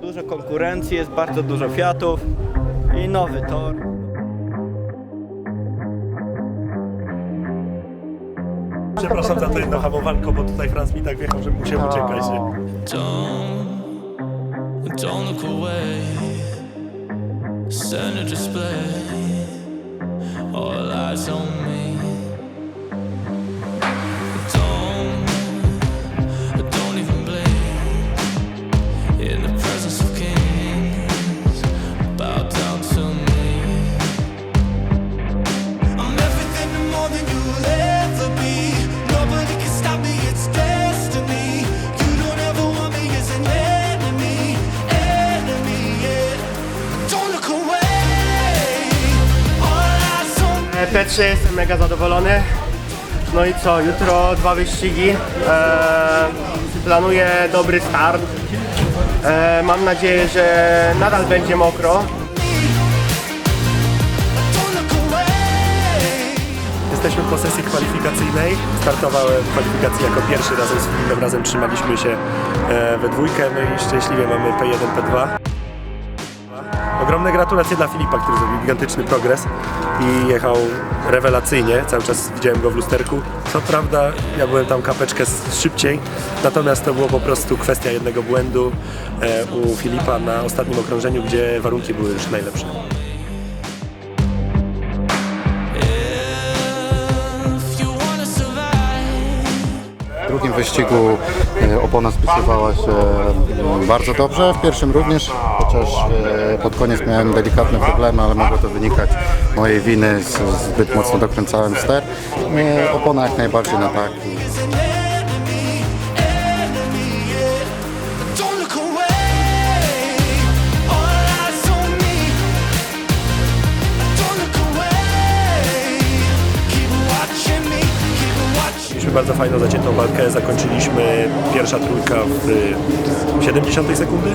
Dużo konkurencji, jest bardzo dużo Fiatów i nowy tor. Przepraszam za to jedno hamowanko, bo tutaj Franz mi tak wjechał, że musiał uciekać. Don't, don't look away. Send a display. All eyes on me. P3 jestem mega zadowolony. No i co, jutro dwa wyścigi. E, planuję dobry start. E, mam nadzieję, że nadal będzie mokro. Jesteśmy po sesji kwalifikacyjnej. Startowałem w kwalifikacji jako pierwszy razem z Filipem. Razem trzymaliśmy się e, we dwójkę. No i szczęśliwie mamy P1, P2. Ogromne gratulacje dla Filipa, który zrobił gigantyczny progres i jechał rewelacyjnie. Cały czas widziałem go w lusterku. Co prawda, ja byłem tam kapeczkę szybciej, natomiast to było po prostu kwestia jednego błędu e, u Filipa na ostatnim okrążeniu, gdzie warunki były już najlepsze. W drugim wyścigu e, opona spisywała się mm, bardzo dobrze, w pierwszym również, chociaż e, pod koniec miałem delikatne problemy, ale mogło to wynikać mojej winy, zbyt mocno dokręcałem ster. E, Opona jak najbardziej na tak. Bardzo fajną, zaciętą walkę. Zakończyliśmy pierwsza trójka w y, 70 sekundy.